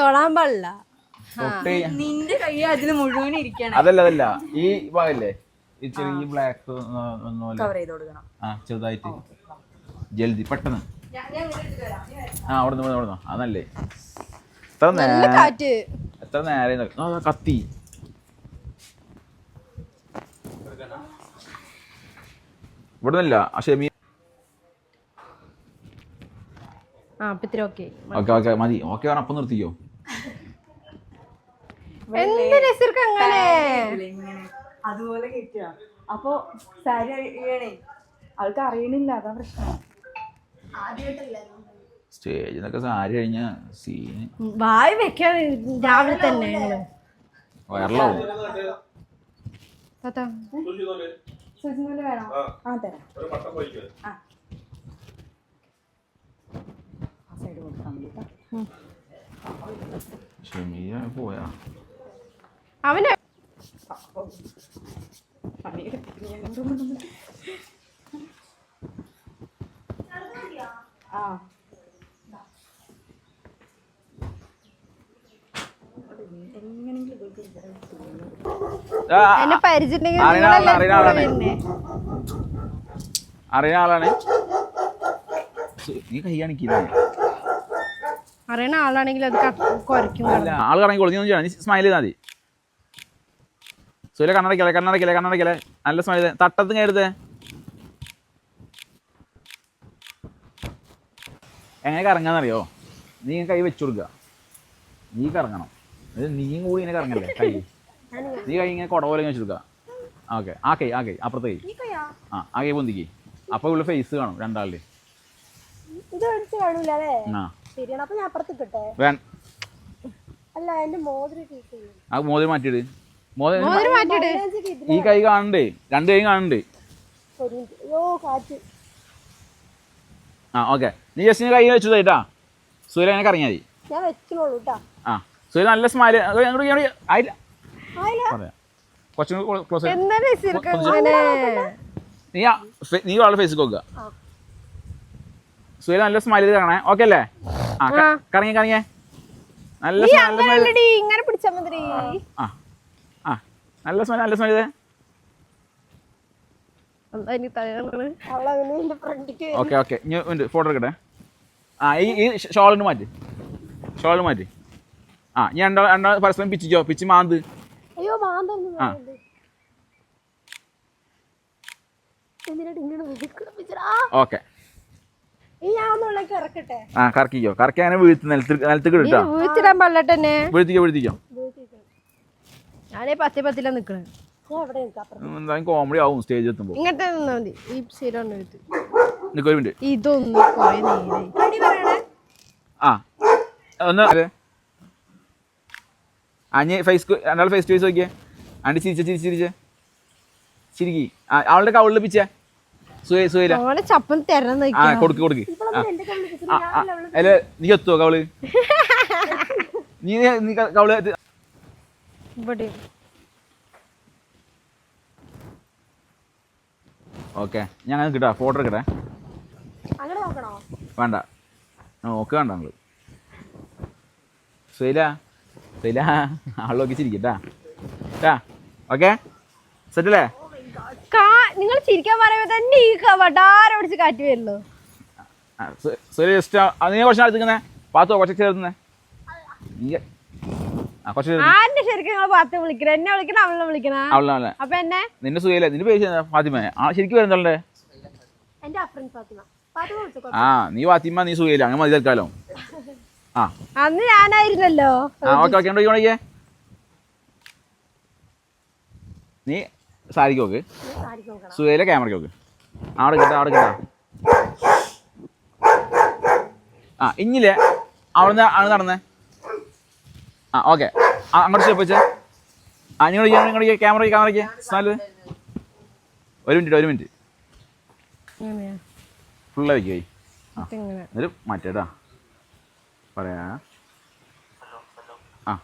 തൊടാൻ പാടില്ല. തൊട്ട് നിന്റെ കൈ അതിന് മുഴുവൻ ഇരിക്കണം. അതല്ല അതല്ല. ഈ ഭാഗല്ലേ ഈ ചെറിയ ബ്ലാക്ക് കവർ ചെയ്ത് കൊടുക്കണം. ആ ചെറുതായിട്ട്. ജൽദി പെട്ടെന്ന്. ആ അവിടെ നിന്ന് അവിടെ നിന്ന് അതല്ലേ? എത്ര നല്ല നേരം? കാറ്റ്. എത്ര നേരം ആ ദാ കത്തി. ഇവിടെ നിന്നില്ല ആ ഷെമി ആ അപ്പൊ ഇത്തിരി ഓക്കെ ഓക്കെ ഓക്കെ മതി. ഓക്കെ പറഞ്ഞ അപ്പം നിർത്തിക്കോ. എന്ത് നസീർക്ക് അങ്ങനെ അതുപോലെ കിട്ടുക അപ്പൊ സാരി അറിയണേ ആൾക്ക് അറിയണില്ല അതാ പ്രശ്നം. സ്റ്റേജിൽ നിന്നൊക്കെ സാരി കഴിഞ്ഞ സീന്. വായി വെക്കാൻ രാവിലെ തന്നെ വയറലാവും. സുജിമോന് വേണോ? ആ. തരാം. ആ. സൈഡ് മതി കേട്ടോ. പോയാ? അവന് ആ. ആ, എന്നെ പരിചിട്ടുണ്ടെങ്കിൽ അറിയണ ആളാണ്, നീ കൈ കാണിക്കില്ല. അറിയണ ആളാണെങ്കിൽ അത് കുറയ്ക്കും ആൾ കറങ്ങി കൊടുത്തു സ്മൈൽ ചെയ്താൽ മതി. സൂര്യ കണ്ണടക്കല്ലേ കണ്ണടക്കല്ലേ കണ്ണടക്കല്ലേ നല്ല സ്മൈൽ തട്ടത്തും കയറുതേ എങ്ങനെ കറങ്ങാന്നറിയോ? നീ കൈ വെച്ചു കൊടുക്കുക നീ കറങ്ങണം. അത് നീയും കൂടി ഇങ്ങനെ കറങ്ങല്ലേ കൈ. നീ കൈ ഇങ്ങനെ കുട പോലെ വെച്ചു കൊടുക്കുക ഓക്കെ. ആ കൈ ആ കൈ. അപ്പുറത്തെ കൈ. ആ ആ കൈ പൊന്തിക്ക്. അപ്പൊ ഉള്ള ഫേസ് കാണും രണ്ടാളിൽ ഇത് ആ മോതിരം മാറ്റിയിട്. മോതിരം മോതിരം മാറ്റിയിട്. മൈലാഞ്ചിക്ക് ഇതിൽ ഈ കൈ കാണണ്ടേ? രണ്ട് കൈ കാണണ്ടേ? ഒരു മിനിറ്റ്. അയ്യോ കാറ്റ്. ആ ഓക്കെ. നീ ജസ്റ്റ് കൈ വെച്ചു തേട്ടാ സൂര്യ അങ്ങനെ കറങ്ങിയാൽ മതി. ആ സൂര്യ നല്ല സ്മൈൽ ആയില്ല. ആയില്ല. പറയാം. കുറച്ചും ക്ലോസ് നീ നീ വളരെ ഫേസ് നോക്കുക. സൂര്യ നല്ല സ്മൈൽ ചെയ്ത് കാണേ ഓക്കെ അല്ലേ? ആ കറങ്ങി കറങ്ങിയേ നല്ല സ്മൈൽ അല്ലടി ഇങ്ങനെ പിടിച്ചാ മതി ആ. നല്ല സ്മെൽ നല്ല സ്മെൽ ഓക്കെ ഓക്കെ. ഉണ്ട് ഫോട്ടോ എടുക്കട്ടെ. ആ ഈ ഈ ഷോളിന് മാറ്റി. ഷോളിന് മാറ്റി. ആ ഞാൻ രണ്ടാ രണ്ടാ പരസ്പരം പിച്ചിക്കോ പിച്ച് മാന്ത്. അയ്യോ ആ. ഓക്കെ. ആ കറക്കിക്കോ. കറക്കി അങ്ങനെ വീഴ്ത്തി നിലത്ത് നിലത്തേക്ക് വീഴ്ത്തിടാൻ പാടില്ല വീഴ്ത്തിക്കോ വീഴ്ത്തിക്കോ. ഞാനേ പത്തി പത്തിലാ നിക്കണേ. എന്തായാലും കോമഡി ആവും സ്റ്റേജ് എത്തുമ്പോൾ ഇങ്ങനത്തെ നിന്നാ മതി. ഈ ശീലം ഒന്ന് എടുത്ത്. നിൽക്കൊരു മിനിറ്റ് ഇതൊന്നും പോയ നേരെ. ആ. ഒന്ന്? ഫേസ് രണ്ടാൾ ഫേസ് ടു ഫേസ് നോക്കിയേ. ആണ്ട് ചിരിച്ച ചിരിച്ച് ചിരിച്ചേ. ചിരിക്കി. ആ അവളുടെ കവിളിൽ പിച്ചേ. ചപ്പൻ ആ കൊടുക്ക് കൊടുക്ക്. അല്ല നീ എത്തുവോ കവൾ നീ നീ കവൾ ഇവിടെ ഓക്കെ. ഞാൻ അങ്ങനെ കിട്ടാ. ഫോട്ടോ എടുക്കട്ടെ? അങ്ങനെ നോക്കണോ? വേണ്ട. നോക്ക് വേണ്ട നിങ്ങൾ സുഹേല സുഹേല ആൾ നോക്കിച്ചിരിക്കട്ടാ. ട്ടാ ഓക്കെ? സെറ്റല്ലേ? നിങ്ങൾ ചിരിക്കാൻ പറയുമ്പോ തന്നെ ഈ വടാരം പിടിച്ച് കാറ്റ് വരുള്ളൂ സുഹേല ജസ്റ്റ് നീ കുറച്ച് അടുത്തുക്കുന്നേ പാത്തോ കുറച്ച് ചേർത്തുന്നേ നീ ആ കുറച്ച് ചേർത്ത് ആരുടെ ശരിക്കും നിങ്ങൾ പാത്ത് വിളിക്കണ? എന്നെ വിളിക്കണ അവളെ വിളിക്കണ? അവളെ അപ്പൊ എന്നെ? നിന്റെ സുഹേല നിന്റെ പേര് ഫാത്തിമ. ആ ശരിക്കും വരുന്നുണ്ടേ എന്റെ അഫ്രൻ ഫാത്തിമ. ആ നീ ഫാത്തിമ നീ സുഹേല അങ്ങനെ മതി തൽക്കാലം. ആ. അന്ന് ഞാനായിരുന്നല്ലോ. ആ ഓക്കെ ഓക്കെ ഉണ്ടോ നീ സാരിക്ക് നോക്ക്. സാരിക്ക് നോക്കണം. സുഹേല ക്യാമറയ്ക്ക് നോക്ക്. അവിടെ കിട്ടാ അവിടെ കിട്ടാ ആ ഇഞ്ഞില്ലേ? അവിടുന്ന് ആണ് നടന്നേ? ആ ഓക്കെ. അങ്ങോട്ട് സ്റ്റെപ്പ് വെച്ചേ. ആ നിങ്ങൾ ഇങ്ങോട്ട് ക്യാമറ ക്യാമറയ്ക്ക് സ്നാൽ ഒരു മിനിറ്റ് ഒരു മിനിറ്റ്. ഫുള്ള് വയ്ക്കുക ആ. എന്നിട്ട് മാറ്റേട്ടാ പറയാ. ആ.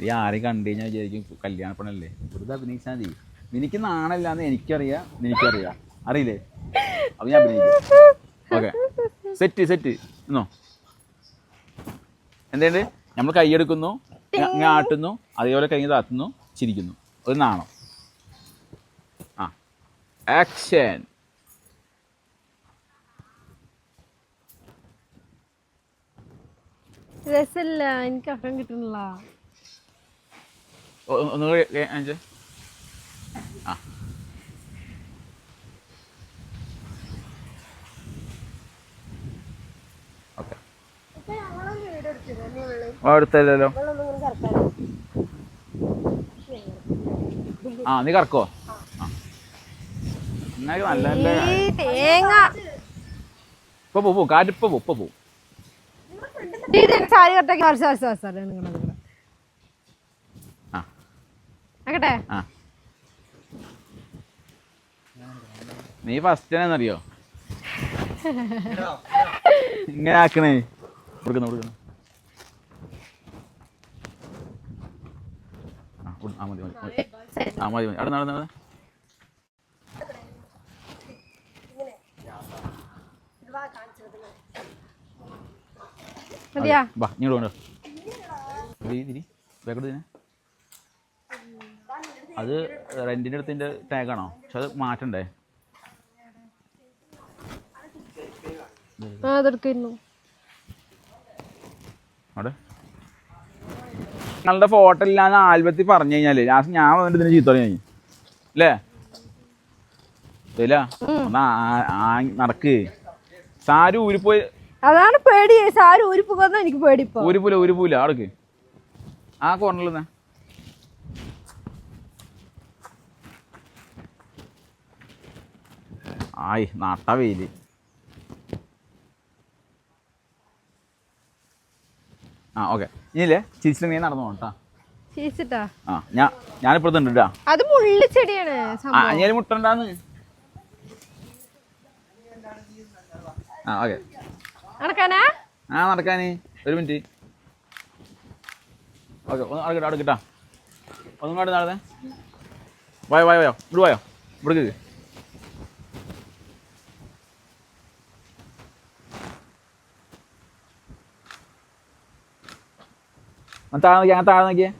ഈ ആരെ കണ്ടു കഴിഞ്ഞാൽ വിചാരിക്കും. കല്യാണ പെണ്ണല്ലേ. വെറുതെ അഭിനയിച്ചാൽ മതി. നിനക്ക് നാണല്ലാന്ന് എനിക്കറിയാം. നിനക്കറിയാം. അറിയില്ലേ? അപ്പൊ ഞാൻ അഭിനയിക്കാം. ഓക്കെ. Set set. എന്നോ എന്തുണ്ട്? നമ്മൾ കൈയെടുക്കുന്നു ഇങ്ങനെ ആട്ടുന്നു അതേപോലെ കൈ താത്തുന്നു ചിരിക്കുന്നു. ഒരു നാണം. ആ. ആക്ഷൻ രസമില്ല എനിക്ക് അഫ്രം കിട്ടുന്നില്ല. ഒന്നുകൂടി. ആ. അടുത്തല്ലോ ആ നീ കറക്കോ? നല്ല തേങ്ങ. ഇപ്പൊ പോവും കാറ്റ് ഇപ്പൊ പോവും ഇപ്പൊ പോവും ഇത് സാരി നിങ്ങളുടെ ആ. ആക്കട്ടെ ആ. നീ ഫസ്റ്റ് അറിയോ ഇങ്ങനെ ആക്കണേ. കൊടുക്കുന്നു കൊടുക്കുന്നു ആ കൊടു- ആ മതി മതി. മതി. ആ മതി മതി. അവിടെ നടന്ന് നടന്ന് മതിയാ? വാ ഇങ്ങോട്ട് കൊണ്ടോ തിരി തിരി ബാക്കോട്ട് തിരി അത് റെന്റിന്റെ അടുത്തിന്റെ ടാഗാണോ പക്ഷെ അത് മാറ്റണ്ടേ? അതെടുക്കുന്നു അവിടെ. നിങ്ങളുടെ ഫോട്ടോ ഇല്ലാന്ന് ആൽബത്തിൽ പറഞ്ഞു കഴിഞ്ഞാൽ ലാസ്റ്റ് ഞാൻ വന്നിട്ട് ഇതിന് ചീത്ത പറഞ്ഞു. അല്ലേ? ഇല്ല ഒന്ന് നടക്ക്. സാരി ഊരിപ്പോയി അതാണ് പേടി. സാരി ഊരി പോകുന്ന എനിക്ക് പേടി ഊരിപ്പൂല ഊരിപ്പൂല അവിടേക്ക് ആ കോർണറിൽ ആയി നാട്ടാ വെയിൽ. ആ ഓക്കെ. ഇനിയില്ലേ? ചിരിച്ചിട്ട് നീ നടന്നു കേട്ടോ. ചേച്ചിട്ടാ ആ ഞാൻ ഞാനിപ്പുറത്തുണ്ട് കേട്ടോ അത് മുള്ളിച്ചെടിയാണ് ആ സംഭവം. അഞ്ഞാൽ ആ ഓക്കെ. നടക്കാനാ? ആ നടക്കാന്. ഒരു മിനിറ്റ്. ഓക്കെ ഒന്ന് അടുക്കട്ടെ അടുക്കട്ടാ ഒന്നും കാട്ട് നടന്നേ. വായോ വായോ വായോ. ഇവിടെ വായോ. ഇവിടെ താഴെ നോക്കിയാ ഞാൻ താഴെ നോക്കിയേ.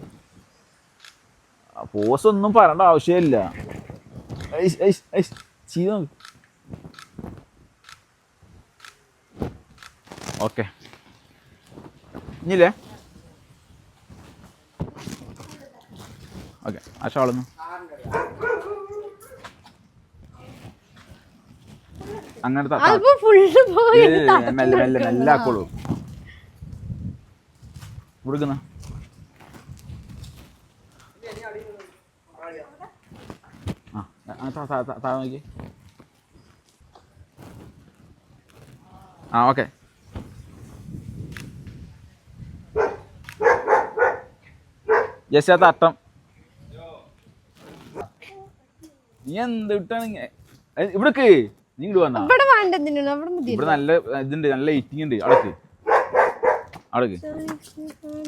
പോസ് ഒന്നും പറയേണ്ട ആവശ്യമില്ല. ചെയ്ത് നോക്ക്. ഓക്കെ. ഇനിയില്ലേ? ഓക്കെ ആ അങ്ങനത്തെ അങ്ങനെ മെല്ലെ മെല്ലെ മെല്ലെ ആക്കോളൂ കൊടുക്കുന്ന ആ ആ, താ- നോക്കി ആ ഓക്കെ ജസ്റ്റ് ആ തട്ടം നീ എന്ത് ഇട്ടാണ് ഇവിടേക്ക്. നീ ഇങ്ങോട്ട് വന്നാ. ഇവിടെ വേണ്ട എന്തിനാണ്? അവിടെ മതി. ഇവിടെ നല്ല ഇതുണ്ട്. നല്ല ലൈറ്റിംഗ് ഉണ്ട്. അവിടേക്ക്. അവിടേക്ക്.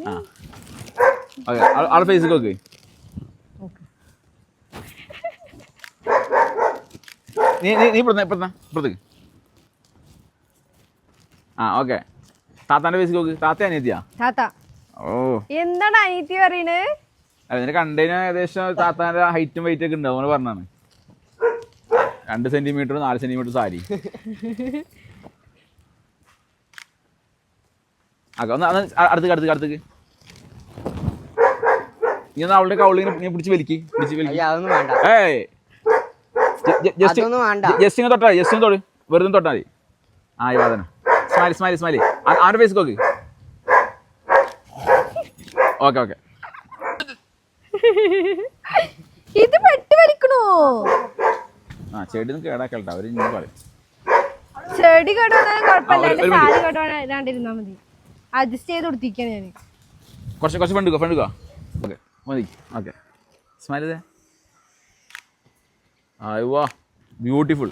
ആ. ഓക്കെ. ആളെ ഫേസ് നീ നീ ഇപ്പുറത്ത് ഇപ്പുറത്ത് ഇപ്പുറത്തേക്ക് ആ ഓക്കെ താത്താന്റെ ഫേസ് നോക്ക്. താത്ത അനിയത്തിയാ? താത്ത. ഓ. എന്താണ് അനീതി പറയണേ? അല്ല നിന്റെ കണ്ടതിന് ഏകദേശം താത്താന്റെ ഹൈറ്റും വെയിറ്റ് ഒക്കെ ഉണ്ടാവും പറഞ്ഞാണ് രണ്ട് സെന്റിമീറ്റർ നാല് സെന്റിമീറ്റർ സാരി. ഒന്ന് അടുത്തേക്ക് അടുത്തേക്ക് അടുത്തേക്ക്. നീ ഒന്ന് അവളുടെ കൗളിങ്ങനെ നീ പിടിച്ച് വലിക്ക് പിടിച്ച് വലിക്ക്. ഏയ് ജസ്റ്റ് അതൊന്നും വേണ്ട. ജസ്റ്റ് ഇങ്ങനെ തൊട്ടാ ജസ്റ്റ് തൊട്ട് തൊട്. വെറുതെ തൊട്ടാ മതി. ആ ഈ വാദന സ്മൈലി സ്മൈലി സ്മൈലി. അവന്റെ ഫേസ് നോക്ക്? Okay okay. ഇത് പെട്ട് വലിക്കണോ? ആ ചെടി ഒന്ന് കേടാക്കണ്ട. അവർ ഇങ്ങനെ പറയും. ചെടി കേടുവന്നാലും കുഴപ്പമില്ല. എന്റെ സാരി കേടുവാണ്ടാണ്ടിരുന്നാ മതി. അഡ്ജസ്റ്റ് ചെയ്ത് കൊടുത്തിരിക്കാണ് ഞാൻ കുറച്ച് കുറച്ച് ഫ്രണ്ട് പെണ്ണുക്കോ ഓക്കെ മതി. ഓക്കെ. സ്മൈൽ ഇതേ അയ്യോ ബ്യൂട്ടിഫുൾ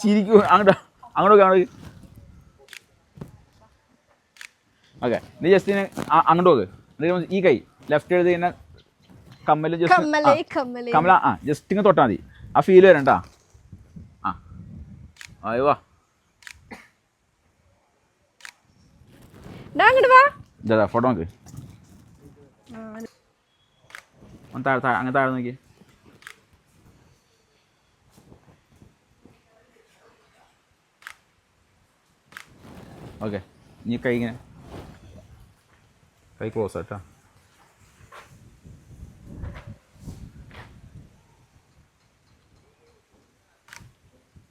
ചിരിക്കൂ. അങ്ങോട്ടോ അങ്ങോട്ട് അങ്ങോട്ട്. ഓക്കെ നീ ജസ്റ്റ് അങ്ങോട്ട് നോക്ക് ഈ കൈ ലെഫ്റ്റ് എഴുതി കഴിഞ്ഞാൽ കമ്മൽ ജസ്റ്റ് കമ്മലേ കമല ആ ജസ്റ്റ് ഇങ്ങനെ തൊട്ടാൽ മതി. ആ ഫീൽ വരണ്ട. ആ. ആയി വാ വാ. ഇതാ ഫോട്ടോ നോക്ക്. ഒന്ന് താഴെ താഴെ അങ്ങനെ താഴെ നോക്കി ഓക്കെ ഇനി കൈ ഇങ്ങനെ. കൈ ക്ലോസ് ആയിട്ടാ.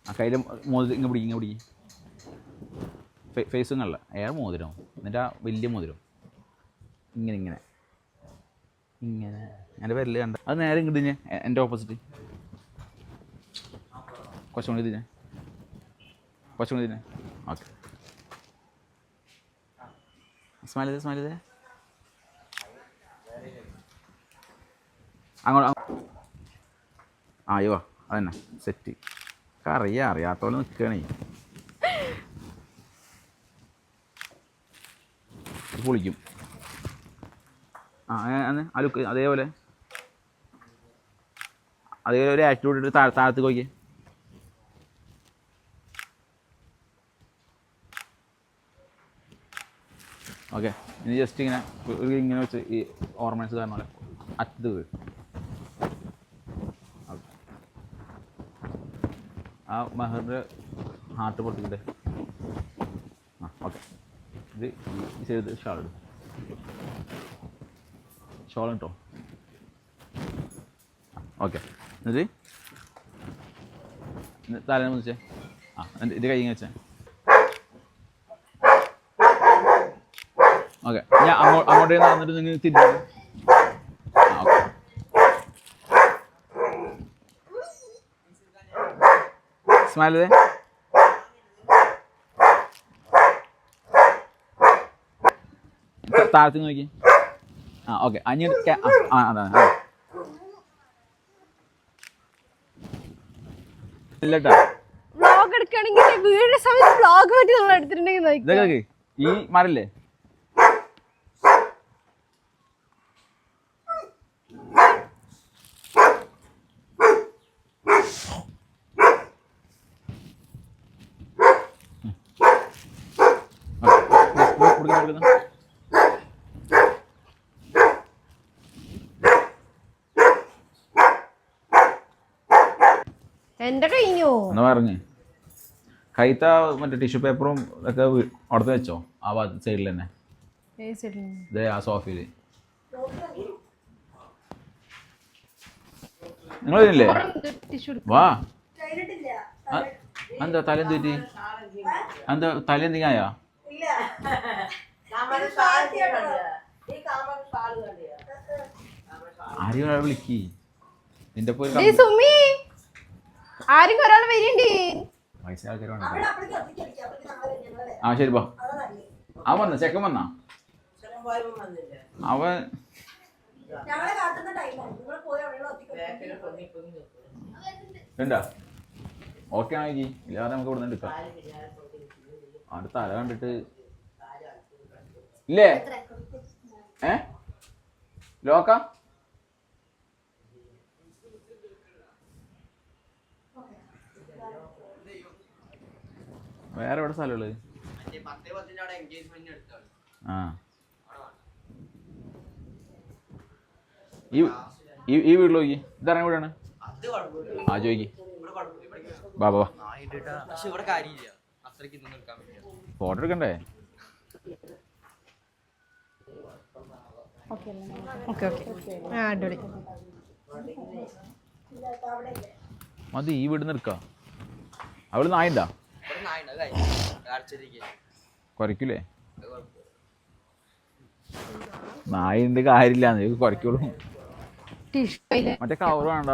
ആ കയ്യിൽ മോതിരം ഇങ്ങനെ പിടിക്കും ഇങ്ങനെ പിടിക്കും. ഫേസും കല്ല ഏറെ മോതിരം എന്നിട്ട് ആ വലിയ മോതിരം. ഇങ്ങനെ ഇങ്ങനെ. ഇങ്ങനെ. എന്റെ പേരിൽ കണ്ട. അത് നേരെ ഇങ്ങോട്ട് ഞാൻ എന്റെ ഓപ്പോസിറ്റ് കുറച്ചും കൂടി ഇതിന്. കുറച്ചും കൂടി ഇതിന്. ഓക്കെ. സ്മൈൽ ചെയ്തേ അങ്ങോട്ട് ആ അയ്യോ അതന്നെ. സെറ്റ് അറിയാം നിൽക്കണേ ഇത് പൊളിക്കും. ആ അന്ന് ആ അതേപോലെ. അതേപോലെ ഒരു ആറ്റിറ്റ്യൂഡ് ഇട്ട് താഴെ താഴത്ത് നോക്കി ഓക്കെ ഇനി ജസ്റ്റ് ഇങ്ങനെ ഇങ്ങനെ വെച്ച് ഈ ഓർണമെന്റ്സ് കാരണം പോലെ അറ്റത്ത് വീഴും. ആ മെഹറിന്റെ ഹാർട്ട് പൊട്ടിക്കട്ടെ. ആ ഓക്കെ ഇത് ചെയ്ത് ഷാൾ ഇടും. ഷോൾ കേട്ടോ ഓക്കെ എന്നിട്ട്? തലേനെ മുതിച്ചേ ആ എന്നിട്ട് ഇത് കൈ ഇങ്ങനെ വെച്ചേ. ഓക്കെ. ഞാൻ അങ്ങോ അങ്ങോട്ടേ നടന്നിട്ട് നിങ്ങൾ തിരിച്ചു സ്മൈൽ ചെയ്തേ ത- താഴത്ത് നോക്കി. ആ ഓക്കെ. അഞ്ഞ് ക്യാ- ആ ആ, അതാണ്. എടുക്കുകയാണെങ്കിൽ വീടിന്റെ സമയത്ത് ബ്ലോഗ് പറ്റി നമ്മൾ എടുത്തിട്ടുണ്ടെങ്കിൽ നോക്കി ഇതൊക്കെ ഈ മരല്ലേ? എന്റെ കഴിഞ്ഞു? എന്നാ പറഞ്ഞു. കൈത്ത മറ്റേ ടിഷ്യൂ പേപ്പറും ഒക്കെ അവിടുത്തെ വെച്ചോ? ആ ഭാഗത്ത് സൈഡിൽ തന്നെ. ഇതേ ആ സോഫയിൽ നിങ്ങൾ വരില്ലേ വാ. എന്താ തല എന്ത് പറ്റി? എന്താ തല എന്തെങ്കിലും ആയാ? ആരെയും ഒരാൾ വിളിക്കി. നിന്റെ പോയി ആരെങ്കിലും ഒരാൾ വരിണ്ട് ആ ശരി പോ. അവൻ വന്ന. ചെക്കൻ വന്നാ? അവൻ വേണ്ട ഓക്കെ ആണെങ്കിൽ ഇല്ലാതെ നമുക്ക് ഇവിടെ നിന്ന് എടുക്കാം അടുത്ത അല കണ്ടിട്ട് ഇല്ലേ? ഏ? ലോക്ക? വേറെ എവിടെ സ്ഥലമുള്ളത്? ആ. ഈ ഈ വീട്ടിൽ നോക്കി. ഇതറിയാൻ വീടാണ് ആ ചോദിക്ക് ബാ ഫോട്ടോ എടുക്കണ്ടേ? ഓക്കെ ഓക്കെ ആ അടിപൊളി. മതി ഈ വീട് നിൽക്കാം അവൾ നായുണ്ടാ? ഇവിടെ നായുണ്ട് എന്ത് കുറയ്ക്കൂലേ? കാര്യമില്ല ടിഷ്യൂ മറ്റേ കവർ വേണ്ട.